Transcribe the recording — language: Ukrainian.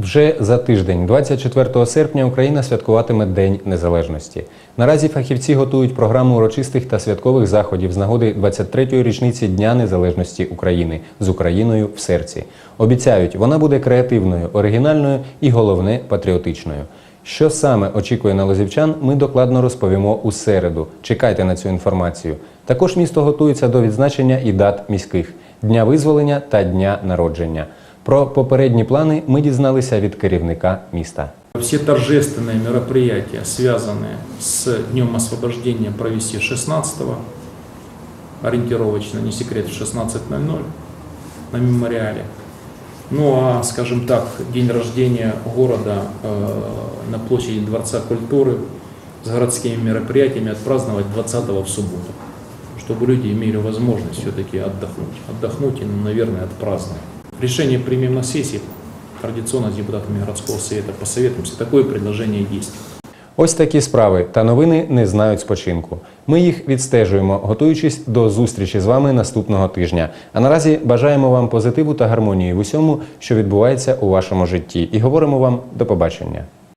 Вже за тиждень, 24 серпня, Україна святкуватиме День Незалежності. Наразі фахівці готують програму урочистих та святкових заходів з нагоди 23-ї річниці Дня Незалежності України з Україною в серці. Обіцяють, вона буде креативною, оригінальною і головне патріотичною. Що саме очікує на лозівчан, ми докладно розповімо у середу. Чекайте на цю інформацію. Також місто готується до відзначення і дат міських дня визволення та дня народження. Про попередні плани ми дізналися від керівника міста. Все торжественные мероприятия, связанные с Днем освобождения, провести 16-го, ориентировочно, не секрет, в 16.00 на мемориале. Ну а, скажем так, день рождения города э, на площади Дворца культуры с городскими мероприятиями отпраздновать 20 в субботу, чтобы люди имели возможность все-таки отдохнуть. Отдохнуть и, ну, наверное, отпраздновать. Решение примем на сессии. Традиционно с депутатами городского совета посоветуемся. Такое предложение есть. Ось такі справи та новини не знають спочинку. Ми їх відстежуємо, готуючись до зустрічі з вами наступного тижня. А наразі бажаємо вам позитиву та гармонії в усьому, що відбувається у вашому житті, і говоримо вам до побачення.